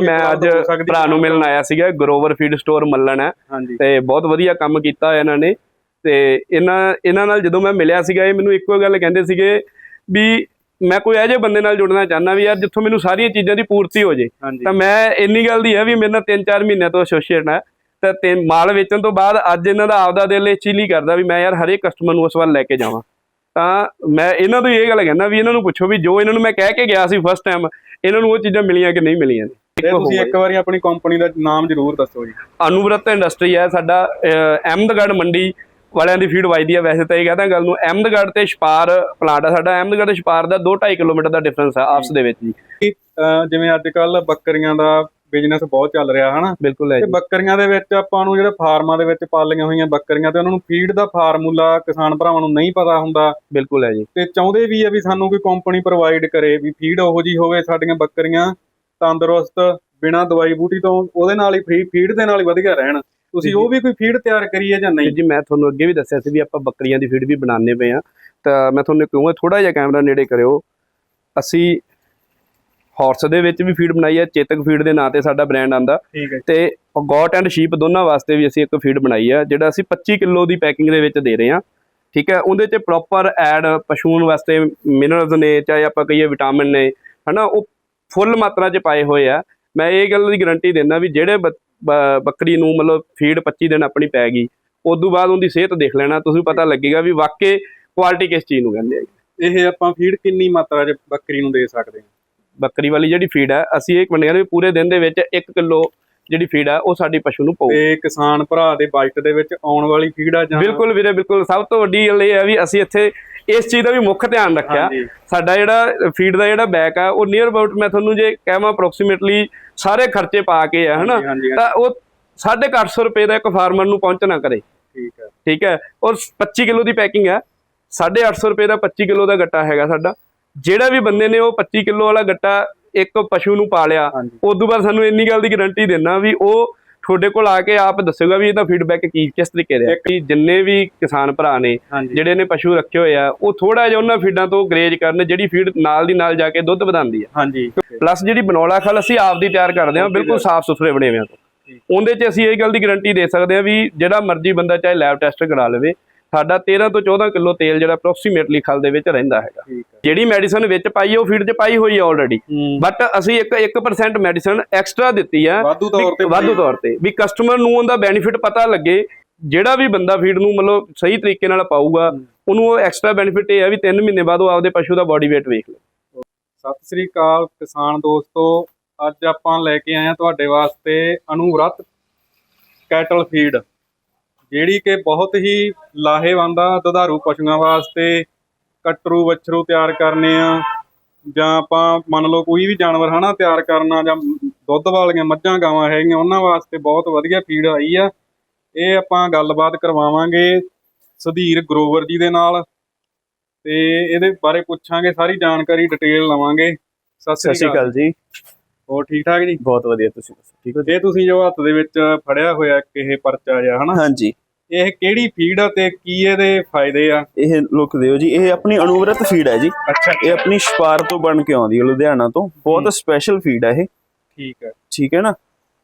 ਮੈਂ ਅੱਜ ਭਰਾ ਨੂੰ ਮਿਲਣ ਆਇਆ ਸੀਗਾ ਗਰੋਵਰ ਫੀਡ ਸਟੋਰ ਮੱਲਣ ਹੈ। ਤੇ ਬਹੁਤ ਵਧੀਆ ਕੰਮ ਕੀਤਾ ਇਹਨਾਂ ਨੇ। ਤੇ ਇਹਨਾਂ ਇਹਨਾਂ ਨਾਲ ਜਦੋਂ ਮੈਂ ਮਿਲਿਆ ਸੀਗਾ ਇਹ ਮੈਨੂੰ ਇੱਕੋ ਗੱਲ ਕਹਿੰਦੇ ਸੀਗੇ ਵੀ ਮੈਂ ਕੋਈ ਇਹੋ ਜਿਹੇ ਬੰਦੇ ਨਾਲ ਜੁੜਨਾ ਚਾਹੁੰਦਾ ਵੀ ਯਾਰ ਜਿੱਥੋਂ ਮੈਨੂੰ ਸਾਰੀਆਂ ਚੀਜ਼ਾਂ ਦੀ ਪੂਰਤੀ ਹੋ ਜੇ। ਤਾਂ ਮੈਂ ਇੰਨੀ ਗੱਲ ਦੀ ਹੈ ਵੀ ਮੇਰੇ ਨਾਲ 3-4 ਮਹੀਨਿਆਂ ਤੋਂ ਐਸੋਸੀਏਟ ਹੈ ਤਾਂ ਤੇ ਮਾਲ ਵੇਚਣ ਤੋਂ ਬਾਅਦ ਅੱਜ ਇਹਨਾਂ ਦਾ ਆਪਦਾ ਦਿਲ ਇਹ ਨਹੀਂ ਕਰਦਾ ਵੀ ਮੈਂ ਯਾਰ ਹਰੇਕ ਕਸਟਮਰ ਨੂੰ ਉਸ ਵੱਲ ਲੈ ਕੇ ਜਾਵਾਂ। ਤਾਂ ਮੈਂ ਇਹਨਾਂ ਤੋਂ ਇਹ ਗੱਲ ਕਹਿੰਦਾ ਵੀ ਇਹਨਾਂ ਨੂੰ ਪੁੱਛੋ ਵੀ ਜੋ ਇਹਨਾਂ ਨੂੰ ਮੈਂ ਕਹਿ ਕੇ ਗਿਆ ਸੀ ਫਸਟ ਟਾਈਮ ਇਹਨਾਂ ਨੂੰ ਉਹ ਚੀਜ਼ਾਂ ਮਿਲੀਆਂ ਕਿ ਨਹੀਂ ਮਿਲੀਆਂ ਤੇ ਤੁਸੀਂ ਇੱਕ ਵਾਰੀ ਆਪਣੀ ਕੰਪਨੀ ਦਾ ਨਾਮ ਜ਼ਰੂਰ ਦੱਸੋ ਜੀ। ਅਨੁਵਰਤ ਇੰਡਸਟਰੀ ਹੈ ਸਾਡਾ ਅਹ, ਅਹਿਮਦਗੜ੍ਹ ਮੰਡੀ ਵਾਲਿਆਂ ਦੀ ਫੀਡ ਵਜਦੀ ਹੈ। ਵੈਸੇ ਤਾਂ ਇਹ ਕਹਦਾ ਗੱਲ ਨੂੰ ਅਹਿਮਦਗੜ੍ਹ ਤੇ ਛਪਾਰ ਪਲਾਂਟ ਹੈ ਸਾਡਾ। ਅਹਿਮਦਗੜ੍ਹ ਤੇ ਛਪਾਰ ਦਾ 2.5 ਕਿਲੋਮੀਟਰ ਦਾ ਡਿਫਰੈਂਸ ਹੈ ਆਪਸ ਦੇ ਵਿੱਚ ਜੀ। ਜਿਵੇਂ ਅੱਜ ਕੱਲ ਬੱਕਰੀਆਂ ਦਾ ਬਿਜ਼ਨਸ ਬਹੁਤ ਚੱਲ ਰਿਹਾ ਹਨਾ? ਬਿਲਕੁਲ ਹੈ ਤੇ ਜੀ। ਬੱਕਰੀਆਂ ਦੇ ਵਿੱਚ ਆਪਾਂ ਨੂੰ ਜਿਹੜੇ ਫਾਰਮਾਂ ਦੇ ਵਿੱਚ ਪਾਲੀਆਂ ਹੋਈਆਂ ਬੱਕਰੀਆਂ ਤੇ ਉਹਨਾਂ ਨੂੰ ਫੀਡ ਦਾ ਫਾਰਮੂਲਾ ਕਿਸਾਨ ਭਰਾਵਾਂ ਨੂੰ ਨਹੀਂ ਪਤਾ ਹੁੰਦਾ। ਬਿਲਕੁਲ ਹੈ ਜੀ। ਤੇ ਚਾਹੁੰਦੇ ਵੀ ਆ ਵੀ ਸਾਨੂੰ ਕੋਈ ਕੰਪਨੀ ਪ੍ਰੋਵਾਈਡ ਕਰੇ ਵੀ ਫੀਡ ਉਹੋ ਜੀ ਹੋਵੇ ਸਾਡੀਆਂ ਬੱਕਰੀਆਂ ਤੰਦਰੁਸਤ ਬਿਨਾਂ ਦਵਾਈ ਬੂਟੀ ਤੋਂ ਉਹਦੇ ਨਾਲ ਹੀ ਫ੍ਰੀ ਫੀਡ ਦੇ ਨਾਲ ਹੀ ਵਧੀਆ ਰਹਿਣ। ਤੁਸੀਂ ਉਹ ਵੀ ਕੋਈ ਫੀਡ ਤਿਆਰ ਕਰੀਏ ਜਾਂ ਨਹੀਂ? ਜੀ ਮੈਂ ਤੁਹਾਨੂੰ ਅੱਗੇ ਵੀ ਦੱਸਿਆ ਸੀ ਵੀ ਆਪਾਂ ਬੱਕਰੀਆਂ ਦੀ ਫੀਡ ਵੀ ਬਣਾਉਂਦੇ ਪਏ ਆ ਤਾਂ ਮੈਂ ਤੁਹਾਨੂੰ ਕਹੂੰਗਾ ਥੋੜਾ ਜਿਹਾ ਕੈਮਰਾ ਨੇੜੇ ਕਰਿਓ। ਅਸੀਂ ਹਾਰਸ ਦੇ ਵਿੱਚ ਵੀ ਫੀਡ ਬਣਾਈ ਹੈ ਚੇਤਕ ਫੀਡ ਦੇ ਨਾਂ ਤੇ ਸਾਡਾ ਬ੍ਰਾਂਡ ਆਂਦਾ ਹੈ ਤੇ ਗੋਟ ਐਂਡ ਸ਼ੀਪ ਦੋਨਾਂ ਵਾਸਤੇ ਵੀ ਅਸੀਂ ਇੱਕ ਫੀਡ ਬਣਾਈ ਆ ਜਿਹੜਾ ਅਸੀਂ 25 ਕਿਲੋ ਦੀ ਪੈਕਿੰਗ ਦੇ ਵਿੱਚ ਦੇ ਰਹੇ ਹਾਂ। ਠੀਕ ਹੈ ਉਹਦੇ 'ਚ ਪ੍ਰੋਪਰ ਐਡ ਪਸ਼ੂਨ ਵਾਸਤੇ ਮਿਨਰਲਸ ਨੇ ਚਾਹੇ ਆਪਾਂ ਕਹੀਏ ਵਿਟਾਮਿਨ ਨੇ ਹਨਾ ਉਹ ਫੁੱਲ ਮਾਤਰਾ 'ਚ ਪਾਏ ਹੋਏ ਆ। ਮੈਂ ਇਹ ਗੱਲ ਦੀ ਗਾਰੰਟੀ ਦਿੰਦਾ ਵੀ ਜਿਹੜੇ ਬੱਕਰੀ ਨੂੰ ਮਤਲਬ ਫੀਡ 25 ਦਿਨ ਆਪਣੀ ਪੈ ਗਈ ਉਸ ਤੋਂ ਬਾਅਦ ਉਹਦੀ ਸਿਹਤ ਦੇਖ ਲੈਣਾ ਤੁਸੀਂ ਪਤਾ ਲੱਗੇਗਾ ਵੀ ਵਾਕਈ ਕੁਆਲਿਟੀ ਕਿਸ ਚੀਜ਼ ਨੂੰ ਕਹਿੰਦੇ ਆ ਇਹ ਆਪਾਂ ਫੀਡ ਕਿੰਨੀ ਮਾਤਰਾ 'ਚ ਬੱਕਰੀ ਨੂੰ ਦੇ ਸਕਦੇ ਹਾਂ? ਬੱਕਰੀ ਵਾਲੀ ਜਿਹੜੀ ਫੀਡ ਹੈ ਅਸੀਂ ਇਹ ਮੰਨਿਆ ਵੀ ਪੂਰੇ ਦਿਨ ਦੇ ਵਿੱਚ 1 ਕਿਲੋ ਜਿਹੜੀ ਫੀਡ ਹੈ ਉਹ ਸਾਡੀ ਪਸ਼ੂ ਨੂੰ ਪਊ। ਤੇ ਕਿਸਾਨ ਭਰਾ ਦੇ ਬਜਟ ਦੇ ਵਿੱਚ ਆਉਣ ਵਾਲੀ ਫੀਡ ਆ ਜਾਂ ਬਿਲਕੁਲ ਵੀਰੇ ਬਿਲਕੁਲ। ਸਭ ਤੋਂ ਵੱਡੀ ਗੱਲ ਇਹ ਹੈ ਵੀ ਅਸੀਂ ਇੱਥੇ ਇਸ ਚੀਜ਼ ਦਾ ਵੀ ਮੁੱਖ ਧਿਆਨ ਰੱਖਿਆ। ਸਾਡਾ ਜਿਹੜਾ ਫੀਡ ਦਾ ਜਿਹੜਾ ਬੈਕ ਆ ਉਹ ਨੀਅਰ ਅਬਾਊਟ ਮੈਂ ਤੁਹਾਨੂੰ ਜੇ ਕਹਾਂ ਅਪਰੋਕਸੀਮੇਟਲੀ ਸਾਰੇ ਖਰਚੇ ਪਾ ਕੇ ਆ ਹਨਾ? ਤਾਂ ਉਹ 850 ਰੁਪਏ ਦਾ ਇੱਕ ਫਾਰਮਰ ਨੂੰ ਪਹੁੰਚਣਾ ਕਰੇ। ਠੀਕ ਹੈ। ਠੀਕ ਹੈ? ਔਰ 25 ਕਿਲੋ ਦੀ ਪੈਕਿੰਗ ਹੈ। 850 ਰੁਪਏ ਦਾ 25 ਕਿਲੋ ਦਾ ਗੱਟਾ ਹੈਗਾ ਸਾਡਾ। ਜਿਹੜਾ ਵੀ ਬੰਦੇ ਨੇ ਉਹ 25 ਕਿਲੋ ਵਾਲਾ ਗੱਟਾ ਇੱਕ ਪਸ਼ੂ ਨੂੰ ਪਾਲਿਆ ਉਸ ਤੋਂ ਬਾਅਦ ਸਾਨੂੰ ਇੰਨੀ ਗੱਲ ਦੀ ਗਾਰੰਟੀ ਦੇਣਾ ਵੀ ਉਹ ਤੁਹਾਡੇ ਕੋਲ ਆ ਕੇ ਆਪ ਦੱਸੇਗਾ ਵੀ ਇਹਦਾ ਫੀਡਬੈਕ ਕੀ ਕਿਸ ਤਰੀਕੇ ਦਾ ਕਿ ਜਿੰਨੇ ਵੀ ਕਿਸਾਨ ਭਰਾ ਨੇ ਜਿਹੜੇ ਨੇ ਪਸ਼ੂ ਰੱਖੇ ਹੋਏ ਆ ਉਹ ਥੋੜਾ ਜਿਹਾ ਉਹਨਾਂ ਫੀਡਾਂ ਤੋਂ ਗਰੇਜ ਕਰਨ ਜਿਹੜੀ ਫੀਡ ਨਾਲ ਦੀ ਨਾਲ ਜਾ ਕੇ ਦੁੱਧ ਵਧਾਉਂਦੀ ਆ। ਹਾਂਜੀ। ਪਲੱਸ ਜਿਹੜੀ ਬਨੌਲਾ ਖਲ ਅਸੀਂ ਆਪ ਦੀ ਤਿਆਰ ਕਰਦੇ ਹਾਂ ਬਿਲਕੁਲ ਸਾਫ਼ ਸੁਥਰੇ ਬਣੇ ਹੋਏ ਆ। ਉਹਦੇ 'ਚ ਅਸੀਂ ਇਹ ਗੱਲ ਦੀ ਗਾਰੰਟੀ ਦੇ ਸਕਦੇ ਹਾਂ ਵੀ ਜਿਹੜਾ ਮਰਜ਼ੀ ਬੰਦਾ ਚਾਹੇ ਲੈਬ ਟੈਸਟ ਕਰਾ ਲਵੇ ਸਾਡਾ 13 ਤੋਂ 14 ਕਿਲੋ ਤੇਲ ਜਿਹੜਾ ਅਪਰੋਕਸੀਮੇਟਲੀ ਖਲ ਦੇ ਵਿੱਚ ਰਹਿੰਦਾ ਹੈਗਾ। ਹੈ। ਜਿਹੜੀ ਮੈਡੀਸਨ ਵਿੱਚ ਪਾਈ ਹੈ ਉਹ ਫੀਡ 'ਚ ਪਾਈ ਹੋਈ ਹੈ ਆਲਰੇਡੀ ਹੂੰ। ਬਟ ਅਸੀਂ ਇੱਕ 1% ਮੈਡੀਸਨ ਐਕਸਟਰਾ ਦਿੱਤੀ ਆ। ਵਾਧੂ ਤੌਰ ਤੇ ਵਾਧੂ ਤੌਰ ਤੇ। ਵੀ ਕਸਟਮਰ ਨੂੰ ਉਹਦਾ ਬੈਨੀਫਿਟ ਪਤਾ ਲੱਗੇ ਜਿਹੜਾ ਵੀ ਬੰਦਾ ਫੀਡ ਨੂੰ ਮਤਲਬ ਸਹੀ ਤਰੀਕੇ ਨਾਲ ਪਾਊਗਾ ਉਹਨੂੰ ਉਹ ਐਕਸਟਰਾ ਬੈਨੀਫਿਟ ਇਹ ਹੈ ਵੀ 3 ਮਹੀਨੇ ਬਾਅਦ ਉਹ ਆਪਦੇ ਪਸ਼ੂ ਦਾ ਬਾਡੀ weight ਵੇਖ ਲੇ ਸਤਿ ਸ੍ਰੀ ਅਕਾਲ ਕਿਸਾਨ ਦੋਸਤੋ ਅੱਜ ਆਪਾਂ ਲੈ ਕੇ ਆਏ ਆ ਤੁਹਾਡੇ ਵਾਸਤੇ ਅਨੁਵਰਤ ਕੈਟਲ ਫੀਡ ਜਿਹੜੀ ਕਿ ਬਹੁਤ ਹੀ ਲਾਹੇਵੰਦ ਆ ਦੁਧਾਰੂ ਪਸ਼ੂਆਂ ਵਾਸਤੇ ਕਟਰੂ ਵੱਛਰੂ ਤਿਆਰ ਕਰਨੇ ਆ ਜਾਂ ਆਪਾਂ ਮੰਨ ਲਓ ਕੋਈ ਵੀ ਜਾਨਵਰ ਹਨਾ ਤਿਆਰ ਕਰਨਾ ਜਾਂ ਦੁੱਧ ਵਾਲੀਆਂ ਮੱਝਾਂ ਗਾਵਾਂ ਹੈਗੀਆਂ ਉਹਨਾਂ ਵਾਸਤੇ ਬਹੁਤ ਵਧੀਆ ਫੀਡ ਆਈ ਆ। ਇਹ ਆਪਾਂ ਗੱਲਬਾਤ ਕਰਵਾਵਾਂਗੇ ਸੁਧੀਰ ਗਰੋਵਰ ਜੀ ਦੇ ਨਾਲ ਤੇ ਇਹਦੇ ਬਾਰੇ ਪੁੱਛਾਂਗੇ ਸਾਰੀ ਜਾਣਕਾਰੀ ਡਿਟੇਲ ਲਵਾਂਗੇ। ਸਤਿ ਸ੍ਰੀ ਅਕਾਲ ਜੀ। ਹੋਰ ਠੀਕ ਠਾਕ ਜੀ? ਬਹੁਤ ਵਧੀਆ ਤੁਸੀਂ ਦੱਸੋ ਠੀਕ ਹੋ ਜੀ? ਤੁਸੀਂ ਜੋ ਹੱਥ ਦੇ ਵਿੱਚ ਫੜਿਆ ਹੋਇਆ ਇੱਕ ਇਹ ਪਰਚਾ ਜਿਹਾ ਹਨਾ? ਹਾਂਜੀ। ਇਹ ਕਿਹੜੀ ਫੀਡ ਆ ਤੇ ਕੀ ਇਹਦੇ ਫਾਇਦੇ ਆ? ਇਹ ਲੁੱਕ ਦਿਓ ਜੀ ਇਹ ਆਪਣੀ ਅਨੁਵਰਤ ਫੀਡ ਹੈ ਜੀ। ਅੱਛਾ। ਇਹ ਆਪਣੀ ਛਪਾਰ ਤੋਂ ਬਣ ਕੇ ਆਉਂਦੀ ਹੈ ਲੁਧਿਆਣਾ ਤੋਂ। ਬਹੁਤ ਸਪੈਸ਼ਲ ਫੀਡ ਹੈ ਇਹ। ਠੀਕ ਹੈ ਠੀਕ ਹੈ ਨਾ?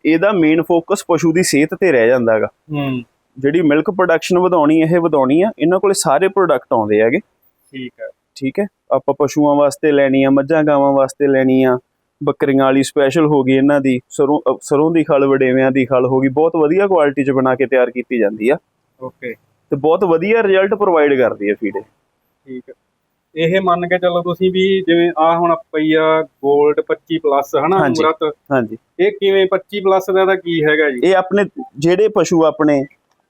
ਇਹਦਾ ਮੇਨ ਫੋਕਸ ਪਸ਼ੂ ਦੀ ਸਿਹਤ ਤੇ ਰਹਿ ਜਾਂਦਾ ਹੈਗਾ। ਹੂੰ। ਜਿਹੜੀ ਮਿਲਕ ਪ੍ਰੋਡਕਸ਼ਨ ਵਧਾਉਣੀ ਇਹ ਵਧਾਉਣੀ ਆ। ਇਹਨਾਂ ਕੋਲੇ ਸਾਰੇ ਪ੍ਰੋਡਕਟ ਆਉਂਦੇ ਹੈਗੇ। ਠੀਕ ਹੈ ਠੀਕ ਹੈ? ਆਪਾਂ ਪਸ਼ੂਆਂ ਵਾਸਤੇ ਲੈਣੀ ਆ ਮੱਝਾਂ ਗਾਵਾਂ ਵਾਸਤੇ ਲੈਣੀ ਆ ਬੱਕਰੀਆਂ ਵਾਲੀ ਸਪੈਸ਼ਲ ਹੋ ਗਈ ਇਹਨਾਂ ਦੀ ਸਰੋਂ ਦੀ ਖਲ ਵਡੇਵਿਆਂ ਦੀ ਖਲ ਹੋ ਗਈ ਬਹੁਤ ਵਧੀਆ ਕੁਆਲਿਟੀ ਚ ਬਣਾ ਕੇ ਤਿਆਰ ਕੀਤੀ ਜਾਂਦੀ ਆ। ਓਕੇ ਤੇ ਬਹੁਤ ਵਧੀਆ ਰਿਜ਼ਲਟ ਪ੍ਰੋਵਾਈਡ ਕਰਦੀ ਹੈ ਫੀਡ ਠੀਕ ਹੈ ਇਹ ਮੰਨ ਕੇ ਚੱਲੋ ਤੁਸੀਂ ਵੀ ਜਿਵੇਂ ਆ ਹੁਣ ਪਈ ਆ 골ਡ 25 ਪਲੱਸ ਹਨਾ ਹਾਂਜੀ। ਅਮਰਤ। ਹਾਂਜੀ। ਇਹ ਕਿਵੇਂ 25 ਪਲੱਸ ਦਾ ਕੀ ਹੈਗਾ ਜੀ? ਇਹ ਆਪਣੇ ਜਿਹੜੇ ਪਸ਼ੂ ਆਪਣੇ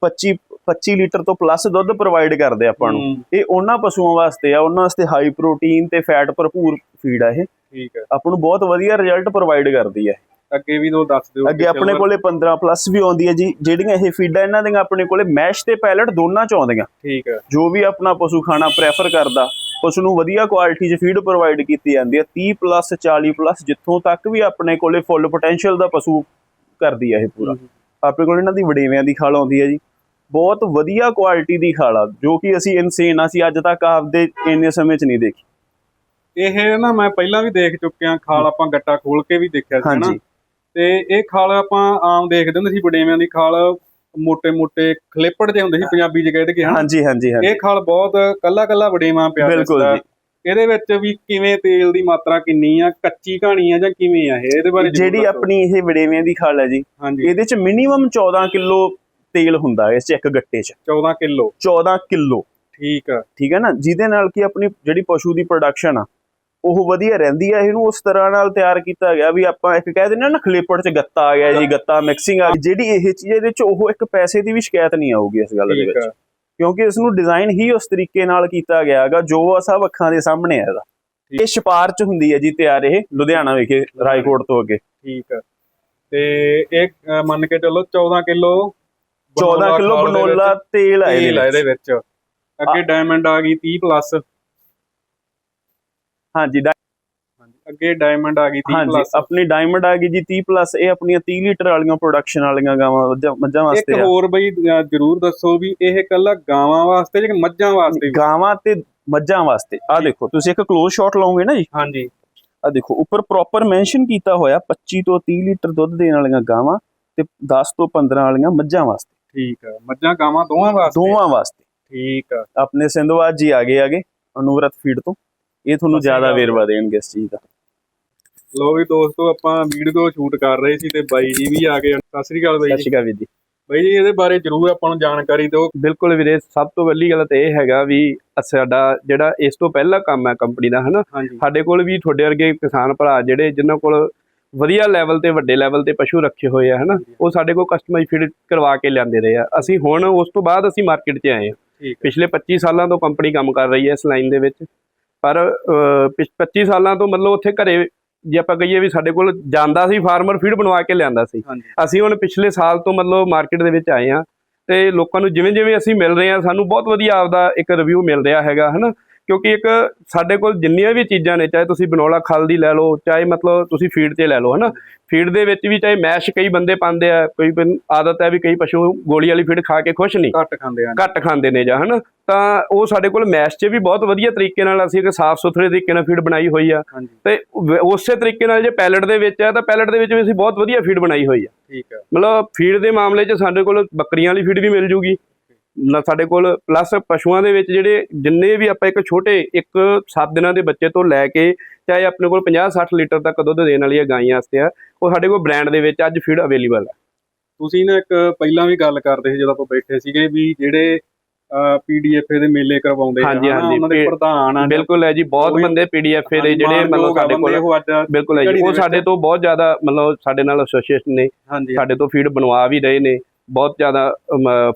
25 25 ਲੀਟਰ ਤੋਂ ਪਲੱਸ ਦੁੱਧ ਪ੍ਰੋਵਾਈਡ ਕਰਦੇ ਆਪਾਂ ਨੂੰ। ਇਹ ਉਹਨਾਂ ਪਸ਼ੂਆਂ ਵਾਸਤੇ ਆ ਉਹਨਾਂ ਵਾਸਤੇ ਹਾਈ ਪ੍ਰੋਟੀਨ ਤੇ ਫੈਟ ਭਰਪੂਰ ਫੀਡ ਆ ਇਹ। ਠੀਕ ਹੈ। ਆਪਾਂ ਨੂੰ ਬਹੁਤ ਵਧੀਆ ਰਿਜ਼ਲਟ ਪ੍ਰੋਵਾਈਡ ਕਰਦੀ ਹੈ। ਅੱਗੇ ਵੀ ਦੋ ਦੱਸ ਦਿਓ ਅੱਗੇ ਆਪਣੇ ਕੋਲੇ 15 ਪਲੱਸ ਵੀ ਆਉਂਦੀ ਹੈ ਜੀ। ਜਿਹੜੀਆਂ ਇਹ ਫੀਡਾਂ ਇਹਨਾਂ ਦੀਆਂ ਆਪਣੇ ਕੋਲੇ ਮੈਸ਼ ਤੇ ਪੈਲਟ ਦੋਨਾਂ ਚ ਆਉਂਦੀਆਂ। ਠੀਕ ਹੈ। ਜੋ ਵੀ ਆਪਣਾ ਪਸ਼ੂ ਖਾਣਾ ਪ੍ਰੈਫਰ ਕਰਦਾ ਉਸ ਨੂੰ ਵਧੀਆ ਕੁਆਲਿਟੀ 'ਚ ਫੀਡ ਪ੍ਰੋਵਾਈਡ ਕੀਤੀ ਜਾਂਦੀ ਹੈ। 30 ਪਲੱਸ 40 ਪਲੱਸ ਜਿੱਥੋਂ ਤੱਕ ਵੀ ਆਪਣੇ ਕੋਲੇ ਫੁੱਲ ਪੋਟੈਂਸ਼ੀਅਲ ਦਾ ਪਸ਼ੂ ਕਰਦੀ ਹੈ ਇਹ ਪੂਰਾ। ਆਪਣੇ ਕੋਲ ਇਹਨਾਂ ਦੀ ਵਡੇਵਿਆਂ ਦੀ ਖਾਲ ਆਉਂਦੀ ਹੈ ਜੀ। ਬਹੁਤ ਵਧੀਆ ਕੁਆਲਿਟੀ ਦੀ ਖਾਲ ਆ ਜੋ ਕਿ ਅਸੀਂ ਇਨਸੇਨ ਅਸੀਂ ਅੱਜ ਤੱਕ ਆਪਦੇ ਇੰਨੇ ਸਮੇਂ 'ਚ ਨਹੀਂ ਦੇਖੀ। ਇਹ ਨਾ ਮੈਂ ਪਹਿਲਾਂ ਵੀ ਦੇਖ ਚੁੱਕਿਆ ਖਾਲ ਆਪਾਂ ਗੱਟਾ ਖੋਲ ਕੇ ਵੀ ਦੇਖਿਆ ਸੀ ਨਾ ਤੇ ਇਹ ਖਾਲ ਆਪਾਂ ਆਮ ਦੇਖਦੇ ਹੁੰਦੇ ਸੀ ਬੜੇਵਿਆਂ ਦੀ ਖਾਲ ਮੋٹے-ਮੋٹے ਖਲੇਪੜ ਜਿਹੇ ਹੁੰਦੇ ਸੀ ਪੰਜਾਬੀ ਚ ਕਹਿੰਦੇ ਕਿ ਹਾਂਜੀ ਹਾਂਜੀ ਹਾਂਜੀ। ਇਹ ਖਾਲ ਬਹੁਤ ਕੱਲਾ ਕੱਲਾ ਬੜੇਵਾ ਪਿਆ ਬਿਲਕੁਲ ਦਿਸਦਾ। ਇਹਦੇ ਵਿੱਚ ਵੀ ਕਿਵੇਂ ਤੇਲ ਦੀ ਮਾਤਰਾ ਕਿੰਨੀ ਆ ਕੱਚੀ ਕਹਾਣੀ ਆ ਜਾਂ ਕਿਵੇਂ ਆ ਇਹ ਇਹਦੇ ਬਾਰੇ ਜਿਹੜੀ ਆਪਣੀ ਇਹ ਵਿੜੇਵਿਆਂ ਦੀ ਖਾਲ ਹੈ ਜੀ ਹਾਂਜੀ। ਇਹਦੇ ਚ ਮਿਨੀਮਮ 14 ਕਿਲੋ ਤੇਲ ਹੁੰਦਾ ਇਸ ਚ ਇੱਕ ਗੱਟੇ ਚ। 14 ਕਿਲੋ। 14 ਕਿਲੋ। ਠੀਕ ਆ। ਠੀਕ ਆ ਨਾ? ਜਿਹਦੇ ਨਾਲ ਕੀ ਆਪਣੀ ਜਿਹੜੀ ਪਸ਼ੂ ਦੀ ਪ੍ਰੋਡਕਸ਼ਨ ਆ ਉਹ ਵਧੀਆ ਰਹਿੰਦੀ ਆ ਇਹਨੂੰ ਉਸ ਤਰ੍ਹਾਂ ਨਾਲ ਤਿਆਰ ਕੀਤਾ ਗਿਆ ਵੀ ਆਪਾਂ ਇੱਕ ਕਹਿ ਦਿੰਦੇ ਆ ਨਾ ਖਲੇਪੜ ਚ ਗੱਤਾ ਆ ਗਿਆ ਜੀ ਗੱਤਾ ਮਿਕਸਿੰਗ ਆ। ਜਿਹੜੀ ਇਹ ਚੀਜ਼ ਇਹਦੇ ਚ ਉਹ ਇੱਕ ਪੈਸੇ ਦੀ ਵੀ ਸ਼ਿਕਾਇਤ ਨਹੀਂ ਆਊਗੀ ਇਸ ਗੱਲ ਦੇ ਵਿੱਚ। ਆ। ਕਿਉਂਕਿ ਇਸ ਨੂੰ ਡਿਜ਼ਾਈਨ ਹੀ ਉਸ ਤਰੀਕੇ ਨਾਲ ਕੀਤਾ ਗਿਆ ਹੈਗਾ ਜੋ ਆ ਸਭ ਅੱਖਾਂ ਦੇ ਸਾਹਮਣੇ ਹੈ ਇਹਦਾ। ਇਹ ਛਪਾਰ ਚ ਹੁੰਦੀ ਹੈ ਜੀ ਤਿਆਰ ਇਹ ਲੁਧਿਆਣਾ ਵਿਖੇ ਰਾਏਕੋਟ ਤੋਂ ਅੱਗੇ। ਠੀਕ ਆ। ਤੇ ਇਹ ਮੰਨ ਕੇ ਚੱਲੋ 14 ਕਿਲੋ 14 ਕਿਲੋ ਬਨੋਲਾ ਤੇਲ ਆ ਆ ਇਹਦੇ ਵਿੱਚ। ਅੱਗੇ ਡਾਇਮੰਡ ਆ ਗਈ 30 ਪਲੱਸ ਹਾਂਜੀ ਅੱਗੇ ਡਾਇਮੰਡ ਆ ਗਈ 30 ਹਾਂਜੀ ਪਲੱਸ ਆਪਣੀ ਡਾਇਮੰਡ ਆ ਗਈ ਜੀ 30 ਪਲੱਸ ਇਹ ਆਪਣੀਆਂ 30 ਲੀਟਰ ਵਾਲੀਆਂ ਪ੍ਰੋਡਕਸ਼ਨ ਵਾਲੀਆਂ ਗਾਵਾਂ ਮੱਝਾਂ- ਇੱਕ ਵਾਸਤੇ ਆ। ਹੋਰ ਬਈ ਜਰੂਰ ਦੱਸੋ ਵੀ ਇਹ ਕੱਲਾ ਗਾਵਾਂ ਵਾਸਤੇ ਜਾਂ ਮੱਝਾਂ ਵਾਸਤੇ? ਗਾਵਾਂ ਤੇ ਮੱਝਾਂ ਵਾਸਤੇ। ਆ ਦੇਖੋ ਤੁਸੀਂ ਇੱਕ ਕਲੋਜ਼ ਸ਼ਾਟ ਲਓਗੇ ਨਾ ਜੀ? ਹਾਂਜੀ। ਆ ਦੇਖੋ ਉੱਪਰ ਪ੍ਰੋਪਰ ਮੈਂਸ਼ਨ ਕੀਤਾ ਹੋਇਆ 25 ਤੋਂ 30 ਲੀਟਰ ਦੁੱਧ ਦੇਣ ਵਾਲੀਆਂ ਗਾਵਾਂ ਤੇ 10 ਤੋਂ 15 ਵਾਲੀਆਂ ਮੱਝਾਂ ਵਾਸਤੇ। ਠੀਕ ਆ ਮੱਝਾਂ ਗਾਵਾਂ ਦੋਵਾਂ ਵਾਸਤੇ? ਦੋਵਾਂ ਵਾਸਤੇ। ਠੀਕ ਆ। ਆਪਣੇ ਸਿੰਧਵਾਜ ਜੀ ਆਗੇ ਆਗੇ ਅਨੁਵਰਤ ਫੀਡ ਤੋਂ। ਇਹ ਤੁਹਾਨੂੰ ਸਤਿ ਜ਼ਿਆਦਾ। ਵੇਰਵਾ ਦੇਣਗੇ ਇਸ ਚੀਜ਼ ਦਾ। ਲੋ ਵੀ ਦੋਸਤੋ ਆਪਾਂ ਵੀਡੀਓ ਸ਼ੂਟ ਕਰ ਰਹੇ ਸੀ ਤੇ ਬਾਈ ਜੀ ਵੀ ਆ ਗਏ। ਸਤਿ ਸ੍ਰੀ ਅਕਾਲ ਬਾਈ ਸਤਿ ਜੀ। ਸ਼੍ਰੀ ਅਕਾਲ ਵੀਰ ਜੀ। ਬਾਈ ਜੀ ਇਹਦੇ ਬਾਰੇ ਜਰੂਰ ਆਪਾਂ ਨੂੰ ਜਾਣਕਾਰੀ ਦਿਓ। ਬਿਲਕੁਲ ਵੀਰੇ ਸਭ ਤੋਂ ਪਹਿਲੀ ਗੱਲ ਤਾਂ ਇਹ ਹੈਗਾ ਵੀ ਸਾਡਾ ਜਿਹੜਾ ਇਸ ਤੋਂ ਪਹਿਲਾ ਕੰਮ ਹੈ ਕੰਪਨੀ ਦਾ ਹਨਾ? ਸਾਡੇ ਕੋਲ ਵੀ ਤੁਹਾਡੇ ਵਰਗੇ ਕਿਸਾਨ ਭਰਾ ਜਿਹੜੇ ਜਿਨ੍ਹਾਂ ਕੋਲ ਵਧੀਆ ਲੈਵਲ ਤੇ ਵੱਡੇ ਲੈਵਲ ਤੇ ਪਸ਼ੂ ਰੱਖੇ ਹੋਏ ਆ ਹਨਾ? ਉਹ ਸਾਡੇ ਕੋਲ ਕਸਟਮਾਈਜ਼ ਫੀਡ ਕਰਵਾ ਕੇ ਲਿਆਂਦੇ ਰਹੇ ਆ। ਅਸੀਂ ਹੁਣ ਉਸ ਤੋਂ ਬਾਅਦ ਅਸੀਂ ਮਾਰਕੀਟ 'ਚ ਆਏ ਆ। ਪਿਛਲੇ 25 ਸਾਲਾਂ ਤੋਂ ਕੰਪਨੀ ਕੰਮ ਕਰ ਰਹੀ ਹੈ ਇਸ ਲਾਈਨ ਦੇ ਵਿੱਚ। ਪਰ ਅਹ, ਪਿਛ 25 ਸਾਲਾਂ ਤੋਂ ਮਤਲਬ ਉੱਥੇ ਘਰੇ ਜੇ ਆਪਾਂ ਕਹੀਏ ਵੀ ਸਾਡੇ ਕੋਲ ਜਾਂਦਾ ਸੀ ਫਾਰਮਰ ਫੀਡ ਬਣਵਾ ਕੇ ਲਿਆਂਦਾ ਸੀ। ਅਸੀਂ ਹੁਣ ਪਿਛਲੇ ਸਾਲ ਤੋਂ ਮਤਲਬ ਮਾਰਕੀਟ ਦੇ ਵਿੱਚ ਆਏ ਆ ਤੇ ਲੋਕਾਂ ਨੂੰ ਜਿਵੇਂ ਜਿਵੇਂ ਅਸੀਂ ਮਿਲ ਰਹੇ ਆ ਸਾਨੂੰ ਬਹੁਤ ਵਧੀਆ ਆਪਦਾ ਇੱਕ ਰਿਵਿਊ ਮਿਲ ਰਿਹਾ ਹੈਗਾ ਹਨਾ? ਕਿਉਂਕਿ ਇੱਕ ਸਾਡੇ ਕੋਲ ਜਿੰਨੀਆਂ ਵੀ ਚੀਜ਼ਾਂ ਨੇ ਚਾਹੇ ਤੁਸੀਂ ਬਨੋਲਾ ਖਲ ਦੀ ਲੈ ਲਓ ਚਾਹੇ ਮਤਲਬ ਤੁਸੀਂ ਫੀਡ ਤੇ ਲੈ ਲਓ ਹਨਾ? ਫੀਡ ਦੇ ਵਿੱਚ ਵੀ ਚਾਹੇ ਮੈਸ਼ ਕਈ ਬੰਦੇ ਪਾਉਂਦੇ ਆ ਕੋਈ ਆਦਤ ਹੈ ਵੀ ਕਈ ਪਸ਼ੂ ਗੋਲੀ ਵਾਲੀ ਫੀਡ ਖਾ ਕੇ ਖੁਸ਼ ਨਹੀਂ। ਘੱਟ ਖਾਂਦੇ ਆ ਘੱਟ ਖਾਂਦੇ ਨੇ ਜਾਂ ਹਨਾ? ਤਾਂ ਉਹ ਸਾਡੇ ਕੋਲ ਮੈਸ਼ 'ਚ ਵੀ ਬਹੁਤ ਵਧੀਆ ਤਰੀਕੇ ਨਾਲ ਅਸੀਂ ਇੱਕ ਸਾਫ਼ ਸੁਥਰੇ ਤਰੀਕੇ ਨਾਲ ਫੀਡ ਬਣਾਈ ਹੋਈ ਆ। ਤੇ ਉਸੇ ਤਰੀਕੇ ਨਾਲ ਜੇ ਪੈਲਟ ਦੇ ਵਿੱਚ ਆ ਤਾਂ ਪੈਲਟ ਦੇ ਵਿੱਚ ਵੀ ਅਸੀਂ ਬਹੁਤ ਵਧੀਆ ਫੀਡ ਬਣਾਈ ਹੋਈ ਆ। ਠੀਕ ਆ। ਮਤਲਬ ਫੀਡ ਦੇ ਮਾਮਲੇ 'ਚ ਸਾਡੇ ਕੋਲ ਬੱਕਰੀਆਂ ਵਾਲੀ ਫੀਡ ਵੀ ਮਿਲ ਜੂਗੀ। ਸਾਡੇ ਕੋਲ ਪਲੱਸ ਪਸ਼ੂਆਂ ਦੇ ਵਿੱਚ ਜਿਹੜੇ ਜਿੰਨੇ ਵੀ ਆਪਾਂ ਇੱਕ ਛੋਟੇ ਇੱਕ 7 ਦਿਨਾਂ ਦੇ ਬੱਚੇ ਤੋਂ ਲੈ ਕੇ ਚਾਹੇ ਆਪਣੇ ਕੋਲ 50 60 ਲੀਟਰ ਤੱਕ ਦੁੱਧ ਦੇਣ ਵਾਲੀਆਂ ਗਾਈਆਂ ਵਾਸਤੇ ਆ ਉਹ ਸਾਡੇ ਕੋਲ ਬ੍ਰਾਂਡ ਦੇ ਵਿੱਚ ਅੱਜ ਫੀਡ ਅਵੇਲੇਬਲ ਹੈ ਤੁਸੀਂ ਨਾ ਇੱਕ ਪਹਿਲਾਂ ਵੀ ਗੱਲ ਕਰਦੇ ਸੀ ਜਦੋਂ ਆਪਾਂ ਬੈਠੇ ਸੀਗੇ ਵੀ ਜਿਹੜੇ ਪੀਡੀਐਫ ਦੇ ਮੇਲੇ ਕਰਵਾਉਂਦੇ ਆ ਉਹਨਾਂ ਦੇ ਪ੍ਰਧਾਨ ਆ ਬਿਲਕੁਲ ਹੈ ਜੀ ਬਹੁਤ ਬੰਦੇ ਪੀਡੀਐਫ ਦੇ ਜਿਹੜੇ ਮਤਲਬ ਸਾਡੇ ਕੋਲ ਬਿਲਕੁਲ ਹੈ ਜੀ ਉਹ ਸਾਡੇ ਤੋਂ ਬਹੁਤ ਜ਼ਿਆਦਾ ਮਤਲਬ ਸਾਡੇ ਨਾਲ ਐਸੋਸੀਏਸ਼ਨ ਨੇ ਸਾਡੇ ਤੋਂ ਫੀਡ ਬਣਵਾ ਵੀ ਰਹੇ ਨੇ। ਬਹੁਤ ਜ਼ਿਆਦਾ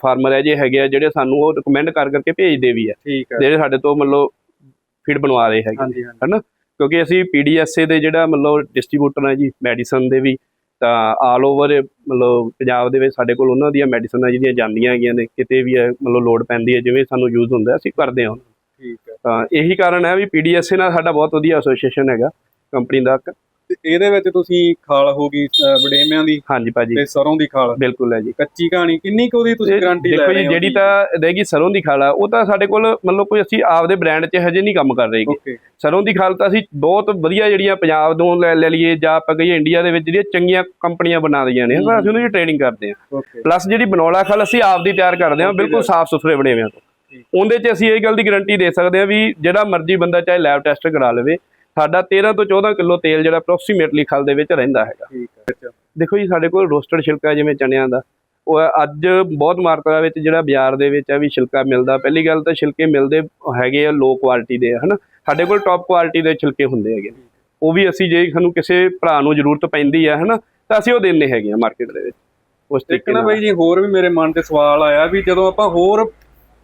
ਫਾਰਮਰ ਹੈ ਜੇ ਹੈਗੇ ਆ ਜਿਹੜੇ ਸਾਨੂੰ ਉਹ ਰਿਕਮੈਂਡ ਕਰ ਕਰਕੇ ਭੇਜਦੇ ਵੀ ਆ। ਜਿਹੜੇ ਸਾਡੇ ਤੋਂ ਮਤਲਬ ਫੀਡ ਬਣਵਾ ਰਹੇ ਹੈਗੇ। ਹਨਾ? ਕਿਉਂਕਿ ਅਸੀਂ ਪੀਡੀਐਸਏ ਦੇ ਜਿਹੜਾ ਮਤਲਬ ਡਿਸਟ੍ਰੀਬਿਊਟਰ ਹੈ ਜੀ ਮੈਡੀਸਨ ਦੇ ਵੀ ਤਾਂ ਆਲ ਓਵਰ ਮਤਲਬ ਪੰਜਾਬ ਦੇ ਵਿੱਚ ਸਾਡੇ ਕੋਲ ਉਹਨਾਂ ਦੀਆਂ ਮੈਡੀਸਨਾਂ ਜਿਹੜੀਆਂ ਜਾਂਦੀਆਂ ਹੈਗੀਆਂ ਨੇ। ਕਿਤੇ ਵੀ ਹੈ ਮਤਲਬ ਲੋਡ ਪੈਂਦੀ ਹੈ ਜਿਵੇਂ ਸਾਨੂੰ ਯੂਜ਼ ਹੁੰਦਾ ਅਸੀਂ ਕਰਦੇ ਹਾਂ। ਠੀਕ ਆ। ਤਾਂ ਇਹੀ ਕਾਰਨ ਹੈ ਵੀ ਪੀਡੀਐਸਏ ਨਾਲ ਸਾਡਾ ਬਹੁਤ ਵਧੀਆ ਐਸੋਸੀਏਸ਼ਨ ਹੈਗਾ ਕੰਪਨੀ ਦਾ। ਤੇ ਇਹਦੇ ਵਿੱਚ ਤੁਸੀਂ ਖਾਲ ਹੋ ਗਈ ਵਡੇਮਿਆਂ ਦੀ ਹਾਂਜੀ ਭਾਜੀ। ਤੇ ਸਰੋਂ ਦੀ ਖਾਲ। ਬਿਲਕੁਲ ਹੈ ਜੀ। ਕੱਚੀ ਕਹਾਣੀ ਕਿੰਨੀ ਕੁ ਉਹਦੀ ਤੁਸੀਂ ਗਾਰੰਟੀ ਲੈ ਦੇਖੋ ਰਹੇ ਜੀ ਹੋ? ਜਿਹੜੀ ਤਾਂ ਰਹੇਗੀ ਸਰੋਂ ਦੀ ਖਾਲ ਆ ਉਹ ਤਾਂ ਸਾਡੇ ਕੋਲ ਮਤਲਬ ਕੋਈ ਅਸੀਂ ਆਪਦੇ ਬ੍ਰਾਂਡ 'ਚ ਹਜੇ ਨਹੀਂ ਕੰਮ ਕਰ ਰਹੇਗੇ। ਸਰੋਂ ਦੀ ਖਾਲ ਤਾਂ ਅਸੀਂ ਬਹੁਤ ਵਧੀਆ ਜਿਹੜੀਆਂ ਪੰਜਾਬ ਤੋਂ ਲੈ ਲਈਏ ਜਾਂ ਆਪਾਂ ਕਹੀਏ ਇੰਡੀਆ ਦੇ ਵਿੱਚ ਜਿਹੜੀਆਂ ਚੰਗੀਆਂ ਕੰਪਨੀਆਂ ਬਣਾ ਰਹੀਆਂ ਨੇ। ਅਸੀਂ ਉਹਨਾਂ ਦੀ ਟ੍ਰੇਨਿੰਗ ਕਰਦੇ ਹਾਂ। ਪਲੱਸ ਜਿਹੜੀ ਬਨੌਲਾ ਖਲ ਅਸੀਂ ਆਪਦੀ ਤਿਆਰ ਕਰਦੇ ਹਾਂ ਬਿਲਕੁਲ. ਸਾਫ਼ ਸੁਥਰੇ ਬਣੇ ਠੀਕ। ਉਹਦੇ 'ਚ ਅਸੀਂ ਇਹ ਗੱਲ ਦੀ ਗਾਰੰਟੀ ਦੇ ਸਕਦੇ ਹਾਂ ਵੀ ਜਿਹੜਾ ਮਰਜ਼ੀ ਬੰਦਾ ਚਾਹੇ ਲੈਬ ਟੈਸਟ ਕਰਾ ਲਵੇ ਸਾਡਾ 13 ਤੋਂ 14 ਕਿਲੋ ਤੇਲ ਜਿਹੜਾ ਅਪਰੋਕਸੀਮੇਟਲੀ ਖਲ ਦੇ ਵਿੱਚ ਰਹਿੰਦਾ ਹੈਗਾ। ਠੀਕ ਹੈ। ਅੱਛਾ। ਦੇਖੋ ਜੀ ਸਾਡੇ ਕੋਲ ਰੋਸਟਡ ਛਿਲਕਾ ਜਿਵੇਂ ਚਨਿਆਂ ਦਾ ਉਹ ਅੱਜ ਬਹੁਤ ਮਾਤਰਾ ਵਿੱਚ ਜਿਹੜਾ ਬਾਜ਼ਾਰ ਦੇ ਵਿੱਚ ਆ ਵੀ ਛਿਲਕਾ ਮਿਲਦਾ। ਪਹਿਲੀ ਗੱਲ ਤਾਂ ਛਿਲਕੇ ਮਿਲਦੇ ਹੈਗੇ ਆ ਲੋ ਕੁਆਲਿਟੀ ਦੇ ਹਨਾ? ਸਾਡੇ ਕੋਲ ਟੌਪ ਕੁਆਲਿਟੀ ਦੇ ਛਿਲਕੇ ਹੁੰਦੇ ਹੈਗੇ ਉਹ ਵੀ ਅਸੀਂ ਜੇ ਸਾਨੂੰ ਕਿਸੇ ਭਰਾ ਨੂੰ ਜ਼ਰੂਰਤ ਪੈਂਦੀ ਆ ਹਨਾ? ਤਾਂ ਅਸੀਂ ਉਹ ਦਿੰਦੇ ਹੈਗੇ ਆ ਮਾਰਕੀਟ ਦੇ ਵਿੱਚ। ਉਸ ਤਰੀਕੇ ਨਾਲ। ਬਾਈ ਜੀ ਹੋਰ ਵੀ ਮੇਰੇ ਮਨ 'ਚ ਸਵਾਲ ਆਇਆ ਵੀ ਜਦੋਂ ਆਪਾਂ ਹੋਰ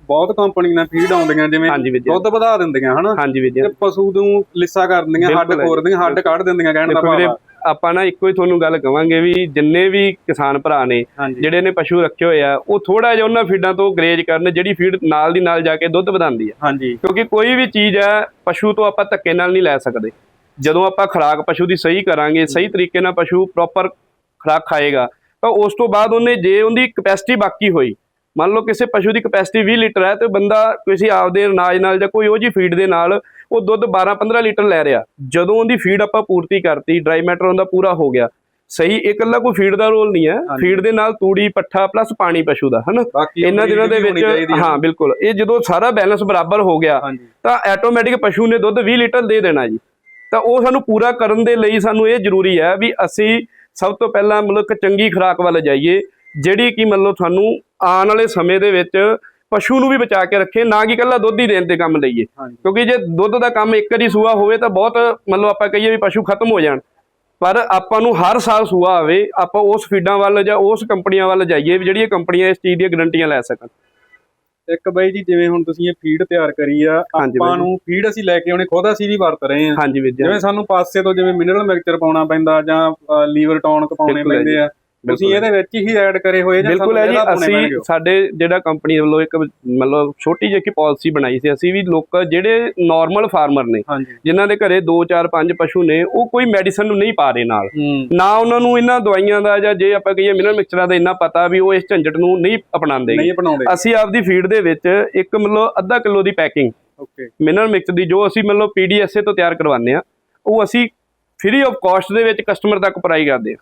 ਬਹੁਤ ਕੰਪਨੀਆਂ ਫੀਡ ਆਉਂਦੀਆਂ ਜਿਵੇਂ ਦੁੱਧ ਵਧਾ ਦਿੰਦੀਆਂ ਹਨਾ? ਹਾਂਜੀ ਵਿਦਿਆ ਤੇ ਪਸ਼ੂ ਨੂੰ ਲਿੱਸਾ ਕਰ ਦਿੰਦੀਆਂ ਹੱਡ। ਖੋਰ ਦਿੰਦੀਆਂ ਹੱਡ ਕੱਢ ਦਿੰਦੀਆਂ ਕਹਿਣ ਦਾ ਵੀਰੇ ਭਾਵ ਆ। ਆਪਾਂ ਨਾ ਇੱਕੋ ਹੀ ਤੁਹਾਨੂੰ ਗੱਲ ਕਵਾਂਗੇ ਵੀ ਜਿੰਨੇ ਵੀ ਕਿਸਾਨ ਭਰਾ ਨੇ ਜਿਹੜੇ ਨੇ ਪਸ਼ੂ ਰੱਖੇ ਹੋਏ ਆ ਉਹ ਥੋੜਾ ਜਿਹਾ ਉਹਨਾਂ ਫੀਡਾਂ ਤੋਂ ਗਰੇਜ ਕਰਨ ਜਿਹੜੀ ਫੀਡ ਨਾਲ ਦੀ ਨਾਲ ਜਾ ਕੇ ਦੁੱਧ ਵਧਾਉਂਦੀ ਆ। ਕਿਉਂਕਿ ਕੋਈ ਵੀ ਚੀਜ਼ ਹੈ ਪਸ਼ੂ ਤੋਂ ਆਪਾਂ ਧੱਕੇ ਨਾਲ ਨਹੀਂ ਲੈ ਸਕਦੇ। ਜਦੋਂ ਆਪਾਂ ਖੁਰਾਕ ਪਸ਼ੂ ਦੀ ਸਹੀ ਕਰਾਂਗੇ ਸਹੀ ਤਰੀਕੇ ਨਾਲ ਪਸ਼ੂ ਪ੍ਰੋਪਰ ਖੁਰਾਕ ਖਾਏਗਾ ਤਾਂ ਉਸ ਤੋਂ ਬਾਅਦ ਉਹਨੇ ਜੇ ਉਹਦੀ ਕਪੈਸਿਟੀ ਬਾਕੀ ਹੋਈ ਮੰਨ ਲਓ ਕਿਸੇ ਪਸ਼ੂ ਦੀ ਕਪੈਸਿਟੀ 20 ਲੀਟਰ ਹੈ ਤੇ ਬੰਦਾ ਕਿਸੇ ਆਪਦੇ ਅਨਾਜ ਨਾਲ ਜਾਂ ਕੋਈ ਉਹ ਜੀ ਫੀਡ ਦੇ ਨਾਲ ਉਹ ਦੁੱਧ 12-15 ਲੀਟਰ ਲੈ ਰਿਹਾ। ਜਦੋਂ ਉਹਦੀ ਫੀਡ ਆਪਾਂ ਪੂਰਤੀ ਕਰਤੀ ਡਰਾਈ ਮੈਟਰ ਉਹਦਾ ਪੂਰਾ ਹੋ ਗਿਆ। ਸਹੀ ਇਹ ਇਕੱਲਾ ਕੋਈ ਫੀਡ ਦਾ ਰੋਲ ਨਹੀਂ ਹੈ। ਫੀਡ ਦੇ ਨਾਲ ਤੂੜੀ ਪੱਠਾ ਪਲੱਸ ਪਾਣੀ ਪਸ਼ੂ ਦਾ ਹਨਾ? ਇਹਨਾਂ ਦਿਨਾਂ ਦੇ ਵਿੱਚ ਹੈ। ਬਿਲਕੁਲ। ਇਹ ਜਦੋਂ ਸਾਰਾ ਬੈਲੈਂਸ ਬਰਾਬਰ ਹੋ ਗਿਆ ਤਾਂ ਆਟੋਮੈਟਿਕ ਪਸ਼ੂ ਨੇ ਦੁੱਧ 20 ਲੀਟਰ ਦੇ ਦੇਣਾ ਜੀ। ਤਾਂ ਉਹ ਸਾਨੂੰ ਪੂਰਾ ਕਰਨ ਦੇ ਲਈ ਸਾਨੂੰ ਇਹ ਜ਼ਰੂਰੀ ਹੈ ਵੀ ਅਸੀਂ ਸਭ ਤੋਂ ਪਹਿਲਾਂ ਮਤਲਬ ਚੰਗੀ ਖੁਰਾਕ ਵੱਲ ਜਾਈਏ। ਜਿਹੜੀ ਕਿ ਮਤਲਬ ਤੁਹਾਨੂੰ ਆਉਣ ਵਾਲੇ ਸਮੇਂ ਦੇ ਵਿੱਚ ਪਸ਼ੂ ਨੂੰ ਵੀ ਬਚਾ ਕੇ ਰੱਖੇ ਨਾ ਕਿ ਇਕੱਲਾ ਦੁੱਧ ਹੀ ਦੇਣ ਤੇ ਕੰਮ ਲਈਏ। ਕਿਉਂਕਿ ਜੇ ਦੁੱਧ ਦਾ ਕੰਮ ਇੱਕ ਵਾਰੀ ਸੂਆ ਹੋਵੇ ਤਾਂ ਬਹੁਤ ਮਤਲਬ ਆਪਾਂ ਕਹੀਏ ਵੀ ਪਸ਼ੂ ਖਤਮ ਹੋ ਜਾਣ। ਪਰ ਆਪਾਂ ਨੂੰ ਹਰ ਸਾਲ ਸੂਆ ਆਵੇ ਆਪਾਂ ਉਸ ਫੀਡਾਂ ਵੱਲ ਜਾਂ ਉਸ ਕੰਪਨੀਆਂ ਵੱਲ ਜਾਈਏ ਵੀ ਜਿਹੜੀਆਂ ਕੰਪਨੀਆਂ ਇਸ ਚੀਜ਼ ਦੀਆਂ ਗਰੰਟੀਆਂ ਲੈ ਸਕਣ। ਇੱਕ ਬਾਈ ਜੀ ਜਿਵੇਂ ਹੁਣ ਤੁਸੀਂ ਇਹ ਫੀਡ ਤਿਆਰ ਕਰੀ ਆ ਆਪਾਂ। ਨੂੰ ਫੀਡ ਅਸੀਂ ਲੈ ਕੇ ਆਉਣੇ ਖੁਦ ਅਸੀਂ ਵੀ ਵਰਤ ਰਹੇ ਜੀ। ਜਿਵੇਂ ਸਾਨੂੰ ਪਾਸੇ ਤੋਂ ਜਿਵੇਂ ਮਿਨਰਲ ਮਿਕਸਚਰ ਪਾਉਣਾ ਪੈਂਦਾ ਜਾਂ ਲੀਵਰ ਟੌਨਕ ਪਾਉਣੇ ਪੈਂਦੇ ਆ। ਤੁਸੀਂ ਇਹਦੇ ਵਿੱਚ ਹੀ ਐਡ ਕਰੇ ਹੋਏ ਜਾਂ ਬਿਲਕੁਲ ਹੈ ਜੀ ਅਸੀਂ? ਸਾਡੇ ਜਿਹੜਾ ਕੰਪਨੀ ਵੱਲੋਂ ਇੱਕ ਮਤਲਬ ਛੋਟੀ ਜਿਹੀ ਪਾਲਿਸੀ ਬਣਾਈ ਸੀ ਅਸੀਂ ਵੀ ਲੋਕ ਜਿਹੜੇ ਨਾਰਮਲ ਫਾਰਮਰ ਨੇ ਜਿਨ੍ਹਾਂ ਦੇ ਘਰੇ 2 4 5 ਪਸ਼ੂ ਨੇ ਉਹ ਕੋਈ ਮੈਡੀਸਨ ਨੂੰ ਨਹੀਂ ਪਾ ਰਹੇ ਨਾਲ। ਨਾ ਉਹਨਾਂ ਨੂੰ ਇਹਨਾਂ ਦਵਾਈਆਂ ਦਾ ਜਾਂ ਜੇ ਆਪਾਂ ਕਹੀਏ ਮਿਨਰਲ ਮਿਕਸਚਰਾਂ ਦਾ ਇੰਨਾ ਪਤਾ ਵੀ ਉਹ ਇਸ ਝੰਜਟ ਨੂੰ ਨਹੀਂ ਅਪਣਾਉਂਦੇ। ਅਸੀਂ ਆਪਦੀ ਫੀਡ ਦੇ ਵਿੱਚ ਇੱਕ ਮਤਲਬ ਅੱਧਾ ਕਿਲੋ ਦੀ ਪੈਕਿੰਗ ਓਕੇ ਮਿਨਰਲ ਮਿਕਸ ਦੀ ਜੋ ਅਸੀਂ ਮਤਲਬ ਪੀਡੀਐਸਏ ਤੋਂ ਤਿਆਰ ਕਰਵਾਉਂਦੇ ਆ ਉਹ ਅਸੀਂ ਫ੍ਰੀ ਆਫ ਕਾਸਟ ਦੇ ਵਿੱਚ ਕਸਟਮਰ ਤੱਕ ਅਪਲਾਈ ਕਰਦੇ ਆ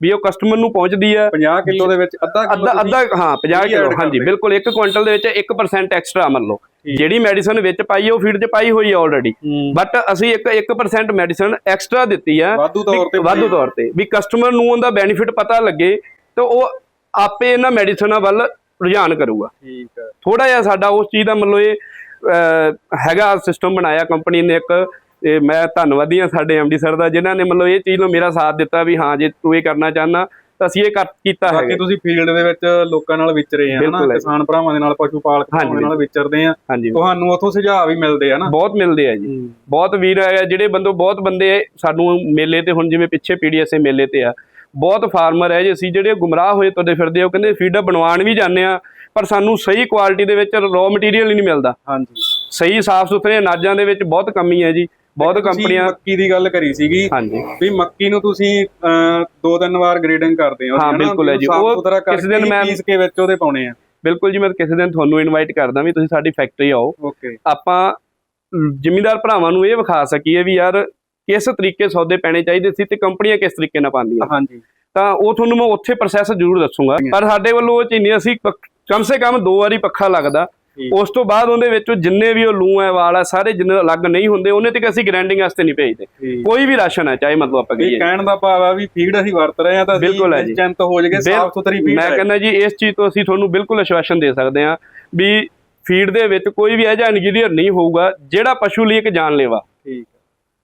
ਵੀ ਉਹ ਕਸਟਮਰ ਨੂੰ ਪਹੁੰਚਦੀ ਆ 50 ਕਿਲੋ ਦੇ ਵਿੱਚ ਅੱਧਾ ਅੱਧਾ ਅੱਧਾ ਹਾਂ 50 free ਕਿਲੋ ਹਾਂਜੀ। ਬਿਲਕੁਲ 1 ਕੁਇੰਟਲ ਦੇ ਵਿੱਚ 1% ਐਕਸਟਰਾ ਮੰਨ ਲਓ। ਜਿਹੜੀ ਮੈਡੀਸਨ ਵਿੱਚ ਪਾਈ ਹੈ ਉਹ ਫੀਡ 'ਚ ਪਾਈ ਹੋਈ ਹੈ ਆਲਰੇਡੀ ਹੂੰ। ਬਟ ਅਸੀਂ ਇੱਕ 1% ਮੈਡੀਸਨ ਐਕਸਟਰਾ ਦਿੱਤੀ ਹੈ ਵਾਧੂ ਤੌਰ ਤੇ। ਵੀ ਵਾਧੂ ਤੌਰ ਤੇ। ਵੀ ਕਸਟਮਰ ਨੂੰ ਉਹਦਾ ਬੈਨੀਫਿਟ ਪਤਾ ਲੱਗੇ ਤਾਂ ਉਹ ਆਪੇ ਇਹਨਾਂ ਮੈਡੀਸਨਾਂ ਵੱਲ ਰੁਝਾਨ ਕਰੂਗਾ। ਠੀਕ ਹੈ। ਥੋੜਾ ਜਿਹਾ ਸਾਡਾ ਉਸ ਚੀਜ਼ ਦਾ ਮਤਲਬ ਇਹ ਹੈਗਾ ਸਿਸਟਮ ਬਣਾਇਆ ਕੰਪਨੀ ਨੇ ਇੱਕ ਤੇ ਮੈਂ ਧੰਨਵਾਦੀ ਹਾਂ ਸਾਡੇ ਐਮਡੀ ਸਰ ਦਾ ਜਿਨ੍ਹਾਂ ਨੇ ਮਤਲਬ ਇਹ ਚੀਜ਼ ਨੂੰ ਮੇਰਾ ਸਾਥ ਦਿੱਤਾ ਵੀ ਹਾਂ ਜੇ ਤੂੰ ਇਹ ਕਰਨਾ ਚਾਹੁੰਦਾ ਤਾਂ ਅਸੀਂ ਇਹ ਕਰ ਕੀਤਾ ਬਾਕੀ ਹੈਗਾ। ਤੁਸੀਂ ਫੀਲਡ ਦੇ ਵਿੱਚ ਲੋਕਾਂ ਨਾਲ ਵਿਚਰੇ ਆ ਹਨਾ? ਹੈ। ਕਿਸਾਨ ਭਰਾਵਾਂ ਦੇ ਨਾਲ ਪਸ਼ੂ ਪਾਲਕ ਦੇ। ਨਾਲ ਵਿਚਰਦੇ ਆ। ਤੁਹਾਨੂੰ ਉੱਥੋਂ ਸੁਝਾਅ ਵੀ ਮਿਲਦੇ ਆ ਨਾ ਬਹੁਤ ਮਿਲਦੇ ਆ ਜੀ। ਬਹੁਤ ਵੀਰ ਹੈਗਾ ਜਿਹੜੇ ਬੰਦੋ ਬਹੁਤ ਬੰਦੇ ਸਾਨੂੰ ਮੇਲੇ ਤੇ ਹੁਣ ਜਿਵੇਂ ਪਿੱਛੇ ਪੀਡੀਐਸਏ ਮੇਲੇ ਤੇ ਆ। ਬਹੁਤ ਫਾਰਮਰ ਹੈ ਜੇ ਅਸੀਂ ਜਿਹੜੇ ਗੁੰਮਰਾਹ ਹੋਏ ਤੁਰਦੇ ਫਿਰਦੇ ਆ, ਉਹ ਕਹਿੰਦੇ ਫੀਡਰ ਬਣਵਾਉਣ ਵੀ ਜਾਂਦੇ ਆ ਪਰ ਸਾਨੂੰ ਸਹੀ ਕੁਆਲਿਟੀ ਦੇ ਵਿੱਚ ਰॉ ਮਟੀਰੀਅਲ ਹੀ ਨਹੀਂ ਮਿਲਦਾ। ਹਾਂਜੀ। ਸਹੀ ਸਾਫ਼ ਸੁਥਰੇ ਅਨਾਜਾਂ ਦੇ ਵਿੱਚ ਬਹੁਤ ਕਮੀ ਹੈ ਜੀ। ਬਹੁਤ ਕੰਪਨੀਆਂ ਮੱਕੀ ਦੀ ਗੱਲ ਕਰੀ ਸੀਗੀ ਹਾਂਜੀ। ਵੀ ਮੱਕੀ ਨੂੰ ਤੁਸੀਂ ਦੋ ਤਿੰਨ ਵਾਰ ਗ੍ਰੇਡਿੰਗ ਕਰਦੇ ਹੋ। ਹਾਂ? ਬਿਲਕੁਲ ਹੈ ਜੀ। ਉਹ ਕਿਸੇ ਦਿਨ ਮੈਂ- ਪੀਸ ਕੇ ਵਿੱਚ ਉਹਦੇ ਪਾਉਣੇ ਆ। ਬਿਲਕੁਲ ਜੀ ਮੈਂ ਕਿਸੇ ਦਿਨ ਤੁਹਾਨੂੰ ਇਨਵਾਈਟ ਕਰਦਾ ਵੀ ਤੁਸੀਂ ਸਾਡੀ ਫੈਕਟਰੀ ਆਓ। ਆਪਾਂ ਜ਼ਿਮੀਂਦਾਰ ਭਰਾਵਾਂ ਨੂੰ ਇਹ ਵਿਖਾ ਸਕੀਏ ਵੀ ਯਾਰ ਕਿਸ ਤਰੀਕੇ ਸੌਦੇ ਪੈਣੇ ਚਾਹੀਦੇ ਸੀ ਤੇ ਕੰਪਨੀਆਂ ਕਿਸ ਤਰੀਕੇ ਨਾਲ ਪਾਉਂਦੀਆਂ। ਹਾਂਜੀ। ਤਾਂ ਉਹ ਤੁਹਾਨੂੰ ਮੈਂ ਉੱਥੇ ਪ੍ਰੋਸੈਸ ਜ਼ਰੂਰ ਦੱਸੂਗਾ। ਪਰ ਸਾਡੇ ਵੱਲੋਂ ਉਹ ਚੀਜ਼ ਨਹੀਂ ਅਸੀਂ ਕਮ ਸੇ ਕਮ ਦੋ ਵਾਰੀ ਪੱਖਾ ਲੱਗਦਾ। ਉਸ ਤੋਂ ਬਾਅਦ ਉਹਦੇ ਵਿੱਚੋਂ ਜਿੰਨੇ ਵੀ ਉਹ ਲੂ ਹੈ ਵਾਲ ਹੈ ਸਾਰੇ ਜਿੰਨੇ ਅਲੱਗ ਨਹੀਂ ਹੁੰਦੇ ਉਹਨੇ ਤੇ ਅਸੀਂ ਗ੍ਰੈਂਡਿੰਗ ਵਾਸਤੇ ਨਹੀਂ ਭੇਜਦੇ। ਕੋਈ ਵੀ ਰਾਸ਼ਨ ਹੈ ਚਾਹੇ ਮਤਲਬ ਆਪਾਂ ਇਹ ਕਹੀਏ ਕਹਿਣ ਦਾ ਭਾਵ ਆ ਵੀ ਫੀਡ ਅਸੀਂ ਵਰਤ ਰਹੇ ਆ ਤਾਂ ਬਿਲਕੁਲ ਹੈ ਜੀ। ਨਿਸ਼ਚਿੰਤ ਹੋ ਜਾਗੇ ਸਾਫ਼ ਸੁਥਰੀ ਫੀਡ ਮੈਂ ਕਹਿੰਦਾ ਜੀ ਇਸ ਚੀਜ਼ ਤੋਂ ਅਸੀਂ ਤੁਹਾਨੂੰ ਬਿਲਕੁਲ ਆਸ਼ਵਾਸਨ ਦੇ ਸਕਦੇ ਹਾਂ ਵੀ ਫੀਡ ਦੇ ਵਿੱਚ ਕੋਈ ਵੀ ਇਹੋ ਜਿਹਾ ਇਨਗਰੀਡੀਅੰਟ ਨਹੀਂ ਹੋਊਗਾ ਜਿਹੜਾ ਪਸ਼ੂ ਲਈ ਇੱਕ ਜਾਨਲੇਵਾ। ਠੀਕ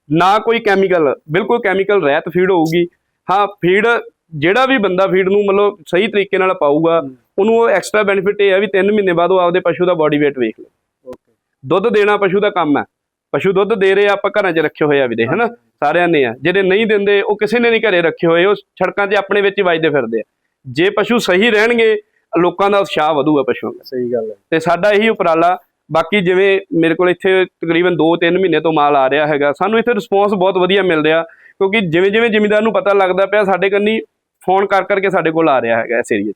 ਨਾ ਕੋਈ ਕੈਮੀਕਲ ਬਿਲਕੁਲ ਕੈਮੀਕਲ ਰਹਿਤ ਫੀਡ ਹੋਊਗੀ। ਹਾਂ ਫੀਡ ਜਿਹੜਾ ਵੀ ਬੰਦਾ ਫੀਡ ਨੂੰ ਮਤਲਬ ਸਹੀ ਤਰੀਕੇ ਨਾਲ ਪਾਊਗਾ ਉਹਨੂੰ ਉਹ ਐਕਸਟਰਾ ਬੈਨੀਫਿਟ ਇਹ ਹੈ ਵੀ 3 ਮਹੀਨੇ ਬਾਅਦ ਉਹ ਆਪਦੇ ਪਸ਼ੂ ਦਾ ਬਾਡੀ weight ਵੇਖ ਲੇ ਓਕੇ ਦੁੱਧ ਦੇਣਾ ਪਸ਼ੂ ਦਾ ਕੰਮ ਹੈ ਪਸ਼ੂ ਦੁੱਧ ਦੇ ਰਹੇ ਆ, ਆਪਾਂ ਘਰਾਂ 'ਚ ਰੱਖੇ ਹੋਏ ਆ ਵੀ ਦੇ ਹਨਾ ਸਾਰਿਆਂ ਨੇ ਆ। ਜਿਹੜੇ ਨਹੀਂ ਦਿੰਦੇ ਉਹ ਕਿਸੇ ਨੇ ਨਹੀਂ ਘਰੇ ਰੱਖੇ ਹੋਏ ਉਹ ਸੜਕਾਂ 'ਤੇ ਆਪਣੇ ਵਿੱਚ ਹੀ ਵੱਜਦੇ ਫਿਰਦੇ ਆ। ਜੇ ਪਸ਼ੂ ਸਹੀ ਰਹਿਣਗੇ ਲੋਕਾਂ ਦਾ ਉਤਸ਼ਾਹ ਵਧੂਗਾ ਪਸ਼ੂਆਂ ਦਾ। ਸਹੀ ਗੱਲ ਹੈ। ਤੇ ਸਾਡਾ ਇਹੀ ਉਪਰਾਲਾ ਬਾਕੀ ਜਿਵੇਂ ਮੇਰੇ ਕੋਲ ਇੱਥੇ ਤਕਰੀਬਨ 2-3 ਮਹੀਨੇ ਤੋਂ ਮਾਲ ਆ ਰਿਹਾ ਹੈਗਾ ਸਾਨੂੰ ਇੱਥੇ ਰਿਸਪੌਂਸ ਬਹੁਤ ਵਧੀਆ ਮਿਲ ਰਿਹਾ ਕਿਉਂਕਿ ਜਿਵੇਂ ਜਿਵੇਂ ਜ਼ਿਮੀਂਦਾਰ ਨੂੰ ਪਤਾ ਲੱਗਦਾ ਪਿਆ ਸਾਡੇ ਕੰਨੀ ਫੋਨ ਕਰ ਕਰਕੇ ਸਾਡੇ ਕੋਲ ਆ ਰਿਹਾ ਹੈਗਾ ਇਸ ਏਰੀਏ 'ਚ।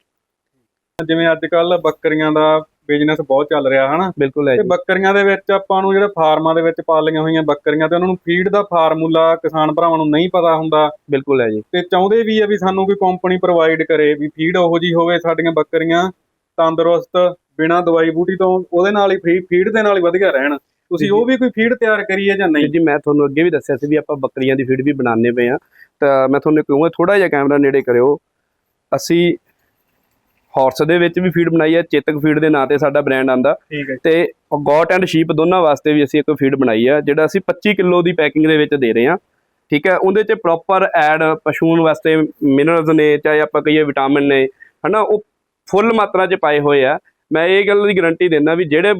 ਜਿਵੇਂ ਅੱਜ ਕੱਲ ਬੱਕਰੀਆਂ ਦਾ ਬਿਜ਼ਨਸ ਬਹੁਤ ਚੱਲ ਰਿਹਾ ਹਨਾ? ਬਿਲਕੁਲ ਹੈ ਤੇ ਜੀ। ਬੱਕਰੀਆਂ ਦੇ ਵਿੱਚ ਆਪਾਂ ਨੂੰ ਜਿਹੜੇ ਫਾਰਮਾਂ ਦੇ ਵਿੱਚ ਪਾਲੀਆਂ ਹੋਈਆਂ ਬੱਕਰੀਆਂ ਤੇ ਉਹਨਾਂ ਨੂੰ ਫੀਡ ਦਾ ਫਾਰਮੂਲਾ ਕਿਸਾਨ ਭਰਾਵਾਂ ਨੂੰ ਨਹੀਂ ਪਤਾ ਹੁੰਦਾ। ਬਿਲਕੁਲ ਹੈ ਜੀ। ਤੇ ਚਾਹੁੰਦੇ ਵੀ ਆ ਵੀ ਸਾਨੂੰ ਕੋਈ ਕੰਪਨੀ ਪ੍ਰੋਵਾਈਡ ਕਰੇ ਵੀ ਫੀਡ ਉਹੋ ਜੀ ਹੋਵੇ ਸਾਡੀਆਂ ਬੱਕਰੀਆਂ ਤੰਦਰੁਸਤ ਬਿਨਾਂ ਦਵਾਈ ਬੂਟੀ ਤੋਂ ਉਹਦੇ ਨਾਲ ਹੀ ਫ੍ਰੀ ਫੀਡ ਦੇ ਨਾਲ ਹੀ ਵਧੀਆ ਰਹਿਣ। ਤੁਸੀਂ ਉਹ ਵੀ ਕੋਈ ਫੀਡ ਤਿਆਰ ਕਰੀ ਹੈ ਜਾਂ ਨਹੀਂ? ਜੀ ਮੈਂ ਤੁਹਾਨੂੰ ਅੱਗੇ ਵੀ ਦੱਸਿਆ ਸੀ ਵੀ ਆਪਾਂ ਬੱਕਰੀਆਂ ਦੀ ਫੀਡ ਵੀ ਬਣਾਉਂਦੇ ਪਏ ਆ ਤਾਂ ਮੈਂ ਤੁਹਾਨੂੰ ਕਹੂੰਗਾ ਥੋੜਾ ਜਿਹਾ ਕੈਮਰਾ ਨੇੜੇ ਕਰਿਓ। ਅਸੀਂ ਹਾਰਸ ਦੇ ਵਿੱਚ ਵੀ ਫੀਡ ਬਣਾਈ ਹੈ ਚੇਤਕ ਫੀਡ ਦੇ ਨਾਂ ਤੇ ਸਾਡਾ ਬ੍ਰਾਂਡ ਆਂਦਾ ਤੇ ਗੋਟ ਐਂਡ ਸ਼ੀਪ ਦੋਨਾਂ ਵਾਸਤੇ ਵੀ ਅਸੀਂ ਇੱਕ ਫੀਡ ਬਣਾਈ ਹੈ ਜਿਹੜਾ ਅਸੀਂ 25 ਕਿਲੋ ਦੀ ਪੈਕਿੰਗ ਦੇ ਵਿੱਚ ਦੇ ਰਹੇ ਹਾਂ। ਠੀਕ ਹੈ ਉਹਦੇ 'ਚ ਪ੍ਰੋਪਰ ਐਡ ਪਸ਼ੂਆਂ ਵਾਸਤੇ ਮਿਨਰਲਸ ਨੇ ਚਾਹੇ ਆਪਾਂ ਕਹੀਏ ਵਿਟਾਮਿਨ ਨੇ ਹਨਾ ਉਹ ਫੁੱਲ ਮਾਤਰਾ 'ਚ ਪਾਏ ਹੋਏ ਆ। ਮੈਂ ਇਹ ਗੱਲ ਦੀ ਗਾਰੰਟੀ ਦਿੰਦਾ ਵੀ ਜਿਹੜੇ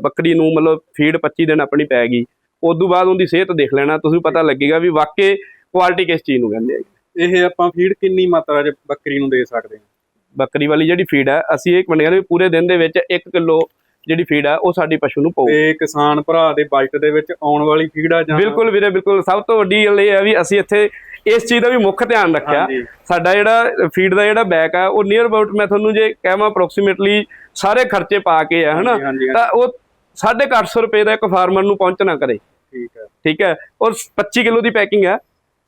ਬੱਕਰੀ ਨੂੰ ਮਤਲਬ ਫੀਡ 25 ਦਿਨ ਆਪਣੀ ਪੈ ਗਈ ਉਸ ਤੋਂ ਬਾਅਦ ਉਹਦੀ ਸਿਹਤ ਦੇਖ ਲੈਣਾ ਤੁਸੀਂ ਪਤਾ ਲੱਗੇਗਾ ਵੀ ਵਾਕਈ ਕੁਆਲਿਟੀ ਕਿਸ ਚੀਜ਼ ਨੂੰ ਕਹਿੰਦੇ ਆ ਇਹ ਆਪਾਂ ਫੀਡ ਕਿੰਨੀ ਮਾਤਰਾ 'ਚ ਬੱਕਰੀ ਨੂੰ ਦੇ ਸਕਦੇ ਹਾਂ? ਬੱਕਰੀ ਵਾਲੀ ਜਿਹੜੀ ਫੀਡ ਹੈ ਅਸੀਂ ਇਹ ਮੰਨਿਆ ਵੀ ਪੂਰੇ ਦਿਨ ਦੇ ਵਿੱਚ 1 ਕਿਲੋ ਜਿਹੜੀ ਫੀਡ ਹੈ ਉਹ ਸਾਡੀ ਪਸ਼ੂ ਨੂੰ ਪਊ। ਤੇ ਕਿਸਾਨ ਭਰਾ ਦੇ ਬਜਟ ਦੇ ਵਿੱਚ ਆਉਣ ਵਾਲੀ ਫੀਡ ਆ ਜਾਂ ਬਿਲਕੁਲ ਵੀਰੇ ਬਿਲਕੁਲ। ਸਭ ਤੋਂ ਵੱਡੀ ਗੱਲ ਇਹ ਹੈ ਵੀ ਅਸੀਂ ਇੱਥੇ ਇਸ ਚੀਜ਼ ਦਾ ਵੀ ਮੁੱਖ ਧਿਆਨ ਰੱਖਿਆ। ਸਾਡਾ ਜਿਹੜਾ ਫੀਡ ਦਾ ਜਿਹੜਾ ਬੈਕ ਆ ਉਹ ਨੀਅਰ ਅਬਾਊਟ ਮੈਂ ਤੁਹਾਨੂੰ ਜੇ ਕਹਾਂ ਅਪਰੋਕਸੀਮੇਟਲੀ ਸਾਰੇ ਖਰਚੇ ਪਾ ਕੇ ਆ ਹਨਾ? ਤਾਂ ਉਹ 850 ਰੁਪਏ ਦਾ ਇੱਕ ਫਾਰਮਰ ਨੂੰ ਪਹੁੰਚਣਾ ਕਰੇ। ਠੀਕ ਹੈ ਠੀਕ ਹੈ? ਔਰ 25 ਕਿਲੋ ਦੀ ਪੈਕਿੰਗ ਹੈ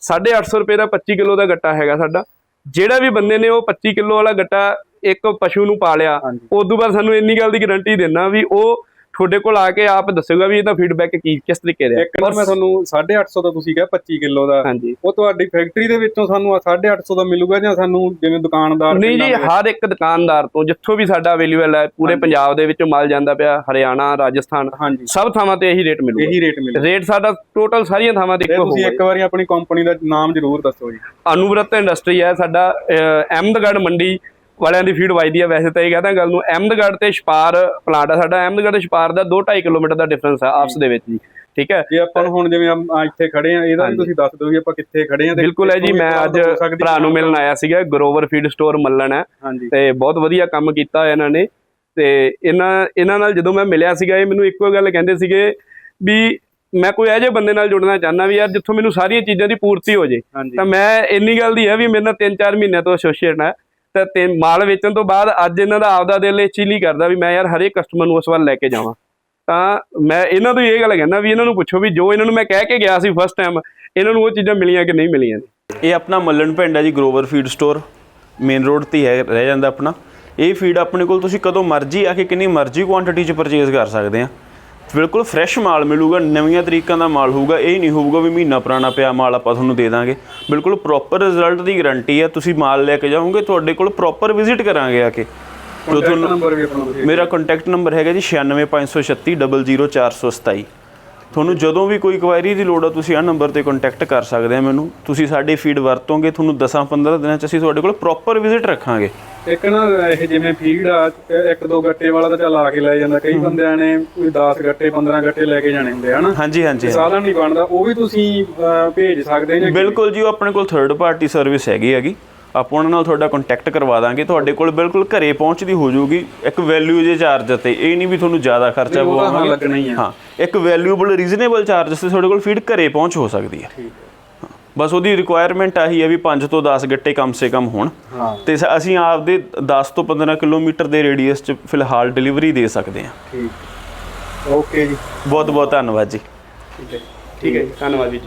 850 ਰੁਪਏ ਦਾ 25 ਕਿਲੋ ਦਾ ਗੱਟਾ ਹੈਗਾ ਸਾਡਾ। ਜਿਹੜਾ ਵੀ ਬੰਦੇ ਨੇ ਉਹ 25 ਕਿਲੋ ਵਾਲਾ ਗੱਟਾ ਇੱਕ ਪਸ਼ੂ ਨੂੰ ਪਾਲਿਆ ਹਾਂਜੀ। ਉਸ ਤੋਂ ਬਾਅਦ ਸਾਨੂੰ ਇੰਨੀ ਗੱਲ ਦੀ ਗਾਰੰਟੀ ਦੇਣਾ ਵੀ ਉਹ ਤੁਹਾਡੇ ਕੋਲ ਆ ਕੇ ਆਪ ਦੱਸੇਗਾ ਵੀ ਇਹਦਾ ਫੀਡਬੈਕ ਕੀ ਕਿਸ ਤਰੀਕੇ ਦਾ। ਇੱਕ ਨਾ ਮੈਂ ਤੁਹਾਨੂੰ 850 ਦਾ ਤੁਸੀਂ ਕਿਹਾ 25 ਕਿਲੋ ਦਾ। ਉਹ ਤੁਹਾਡੀ ਫੈਕਟਰੀ ਦੇ ਵਿੱਚੋਂ ਸਾਨੂੰ 850 ਦਾ ਮਿਲੂਗਾ ਜਾਂ ਸਾਨੂੰ ਜਿਵੇਂ ਦੁਕਾਨਦਾਰ ਨਹੀਂ ਜੀ ਹਰ ਇੱਕ ਦੁਕਾਨਦਾਰ ਤੋਂ ਜਿੱਥੋਂ ਵੀ ਸਾਡਾ ਅਵੇਲੇਬਲ ਹੈ ਪੂਰੇ। ਪੰਜਾਬ ਦੇ ਵਿੱਚੋਂ ਮਾਲ ਜਾਂਦਾ ਪਿਆ ਹਰਿਆਣਾ ਰਾਜਸਥਾਨ ਸਭ ਥਾਵਾਂ ਤੇ ਇਹੀ ਰੇਟ ਮਿਲੂਗਾ। ਇਹੀ ਰੇਟ ਮਿਲੂ ਰੇਟ ਸਾਡਾ ਟੋਟਲ ਸਾਰੀਆਂ ਥਾਵਾਂ ਤੇ ਤੁਸੀਂ ਇੱਕ ਵਾਰੀ ਆਪਣੀ ਕੰਪਨੀ ਦਾ ਨਾਮ ਜ਼ਰੂਰ ਦੱਸੋ ਜੀ। ਅਨੁਵਰਤ ਇੰਡਸਟਰੀ ਹੈ ਸਾਡਾ ਅਹ, ਅਹਿਮਦਗੜ੍ਹ ਮੰਡੀ ਵਾਲਿਆਂ ਦੀ ਫੀਡ ਵੱਜਦੀ ਹੈ ਵੈਸੇ ਤਾਂ ਇਹ ਕਹਦਾ ਗੱਲ ਨੂੰ ਅਹਿਮਦਗੜ੍ਹ ਤੇ ਛਪਾਰ ਪਲਾਂਟ ਹੈ ਸਾਡਾ ਅਹਿਮਦਗੜ੍ਹ ਤੇ ਛਪਾਰ ਦਾ 2.5 ਕਿਲੋਮੀਟਰ ਦਾ ਡਿਫਰੈਂਸ ਹੈ ਆਪਸ ਦੇ ਵਿੱਚ ਜੀ। ਠੀਕ ਹੈ? ਜੇ ਆਪਾਂ ਨੂੰ ਹੁਣ ਜਿਵੇਂ ਆ- ਆ ਇੱਥੇ ਖੜੇ ਆ ਇਹਦਾ ਵੀ। ਤੁਸੀਂ ਦੱਸ ਦਿਓ ਵੀ ਆਪਾਂ ਕਿੱਥੇ ਖੜੇ ਆ ਬਿਲਕੁਲ ਹੈ ਜੀ ਮੈਂ ਅੱਜ ਭਰਾ ਨੂੰ ਮਿਲਣ ਆਇਆ ਸੀਗਾ ਗਰੋਵਰ ਫੀਡ ਸਟੋਰ ਮੱਲਣ ਹੈ। ਤੇ ਬਹੁਤ ਵਧੀਆ ਕੰਮ ਕੀਤਾ ਇਹਨਾਂ ਨੇ। ਤੇ ਇਹਨਾਂ ਇਹਨਾਂ ਨਾਲ ਜਦੋਂ ਮੈਂ ਮਿਲਿਆ ਸੀਗਾ ਇਹ ਮੈਨੂੰ ਇੱਕੋ ਗੱਲ ਕਹਿੰਦੇ ਸੀਗੇ ਵੀ ਮੈਂ ਕੋਈ ਇਹੋ ਜਿਹੇ ਬੰਦੇ ਨਾਲ ਜੁੜਨਾ ਚਾਹੁੰਦਾ ਵੀ ਯਾਰ ਜਿੱਥੋਂ ਮੈਨੂੰ ਸਾਰੀਆਂ ਚੀਜ਼ਾਂ ਦੀ ਪੂਰਤੀ ਹੋ ਜੇ। ਤਾਂ ਮੈਂ ਇੰਨੀ ਗੱਲ ਦੀ ਹੈ ਵੀ ਮੇਰੇ ਨਾਲ 3-4 ਮਹੀਨਿਆਂ ਤੋਂ ਐਸੋਸੀਏਟ ਹੈ ਤਾਂ ਤੇ ਮਾਲ ਵੇਚਣ ਤੋਂ ਬਾਅਦ ਅੱਜ ਇਹਨਾਂ ਦਾ ਆਪਦਾ ਦਿਲ ਇਹ ਚੀਲੀ ਕਰਦਾ ਵੀ ਮੈਂ ਯਾਰ ਹਰੇਕ ਕਸਟਮਰ ਨੂੰ ਉਸ ਵੱਲ ਲੈ ਕੇ ਜਾਵਾਂ। ਤਾਂ ਮੈਂ ਇਹਨਾਂ ਤੋਂ ਇਹ ਗੱਲ ਕਹਿੰਦਾ ਵੀ ਇਹਨਾਂ ਨੂੰ ਪੁੱਛੋ ਵੀ ਜੋ ਇਹਨਾਂ ਨੂੰ ਮੈਂ ਕਹਿ ਕੇ ਗਿਆ ਸੀ ਫਸਟ ਟਾਈਮ ਇਹਨਾਂ ਨੂੰ ਉਹ ਚੀਜ਼ਾਂ ਮਿਲੀਆਂ ਕਿ ਨਹੀਂ ਮਿਲੀਆਂ ਇਹ ਆਪਣਾ ਮੱਲਣ ਪਿੰਡ ਹੈ ਜੀ Grover feed store main road ਤੇ ਹੈ ਰਹਿ ਜਾਂਦਾ ਆਪਣਾ। ਇਹ ਫੀਡ ਆਪਣੇ ਕੋਲ ਤੁਸੀਂ ਕਦੋਂ ਮਰਜ਼ੀ ਆ ਕੇ ਕਿੰਨੀ ਮਰਜ਼ੀ ਕੁਆਂਟੀਟੀ ਚ ਪਰਚੇਸ ਕਰ ਸਕਦੇ ਆ। ਬਿਲਕੁਲ ਫਰੈਸ਼ ਮਾਲ ਮਿਲੂਗਾ ਨਵੀਆਂ ਤਰੀਕਾਂ ਦਾ ਮਾਲ ਹੋਊਗਾ ਇਹ ਨਹੀਂ ਹੋਊਗਾ ਵੀ ਮਹੀਨਾ ਪੁਰਾਣਾ ਪਿਆ ਮਾਲ ਆਪਾਂ ਤੁਹਾਨੂੰ ਦੇ ਦਾਂਗੇ। ਬਿਲਕੁਲ ਪ੍ਰੋਪਰ ਰਿਜ਼ਲਟ ਦੀ ਗਾਰੰਟੀ ਹੈ ਤੁਸੀਂ ਮਾਲ ਲੈ ਕੇ ਜਾਓਗੇ ਤੁਹਾਡੇ ਕੋਲ ਪ੍ਰੋਪਰ ਵਿਜ਼ਿਟ ਕਰਾਂਗੇ ਆ ਕੇ। ਜੋ ਤੁਹਾਨੂੰ ਮੇਰਾ ਕੰਟੈਕਟ ਨੰਬਰ ਹੈਗਾ ਜੀ 96536 00427 ਤੁਹਾਨੂੰ ਜਦੋਂ ਵੀ ਕੋਈ ਕੁਐਰੀ ਦੀ ਲੋੜ ਆ ਤੁਸੀਂ ਆ ਨੰਬਰ ਤੇ ਕੰਟੈਕਟ ਕਰ ਸਕਦੇ ਆ ਮੈਨੂੰ। ਤੁਸੀਂ ਸਾਡੀ ਫੀਡ ਵਰਤੋਗੇ ਤੁਹਾਨੂੰ 10-15 ਦਿਨਾਂ ਚ ਅਸੀਂ ਤੁਹਾਡੇ ਕੋਲ ਪ੍ਰੋਪਰ ਵਿਜ਼ਿਟ ਰੱਖਾਂਗੇ। ਇੱਕ ਨਾ ਇਹ ਜਿਵੇਂ ਫੀਡ ਆ ਇੱਕ ਦੋ ਗੱਟੇ ਵਾਲਾ ਤਾਂ ਚੱਲ ਆ ਕੇ ਲੈ ਜਾਂਦਾ। ਕਈ ਬੰਦਿਆਂ ਨੇ ਕੋਈ 10 ਗੱਟੇ 15 ਗੱਟੇ ਲੈ ਕੇ ਜਾਣੇ ਹੁੰਦੇ ਹਨਾ? ਹਾਂਜੀ ਹਾਂਜੀ ਸਾਧਨ ਨਹੀਂ ਬਣਦਾ ਉਹ ਵੀ ਤੁਸੀਂ ਭੇਜ ਸਕਦੇ ਜੀ। ਬਿਲਕੁਲ ਜੀ ਉਹ ਆਪਣੇ ਕੋਲ ਥਰਡ ਪਾਰਟੀ ਸਰਵਿਸ ਹੈਗੀ ਹੈਗੀ। ਆਪਾਂ ਉਹਨਾਂ ਨਾਲ ਤੁਹਾਡਾ ਕੰਟੈਕਟ ਕਰਵਾ ਦਾਂਗੇ ਤੁਹਾਡੇ ਕੋਲ ਬਿਲਕੁਲ ਘਰੇ ਪਹੁੰਚਦੀ ਹੋ ਜਾਊਗੀ ਇੱਕ ਵੈਲਿਊ ਜੇ ਚਾਰਜ ਤੇ ਇਹ ਨਹੀਂ ਵੀ ਤੁਹਾਨੂੰ ਜ਼ਿਆਦਾ ਖਰਚਾ ਪਵਾਵਾਂਗੇ। ਹੀ ਇੱਕ ਵੈਲਿਊਬਲ ਰੀਜ਼ਨੇਬਲ ਚਾਰਜਸ ਤੇ ਤੁਹਾਡੇ ਕੋਲ ਫੀਡ ਘਰੇ ਪਹੁੰਚ ਹੋ ਸਕਦੀ ਹੈ ਠੀਕ ਬਸ ਉਹਦੀ ਰਿਕੁਆਇਰਮੈਂਟ ਆਹੀ ਹੈ ਵੀ 5 ਤੋਂ 10 ਗੱਟੇ ਕਮ ਸੇ ਕਮ ਹੋਣ। ਤੇ ਅਸੀਂ ਆਪਦੇ 10 ਤੋਂ 15 ਕਿਲੋਮੀਟਰ ਦੇ ਰੇਡੀਅਸ 'ਚ ਫਿਲਹਾਲ ਡਿਲੀਵਰੀ ਦੇ ਸਕਦੇ ਹਾਂ ਠੀਕ। ਓਕੇ ਜੀ। ਬਹੁਤ ਬਹੁਤ ਧੰਨਵਾਦ ਜੀ। ਠੀਕ ਹੈ। ਠੀਕ ਹੈ ਧੰਨਵਾਦ ਜੀ।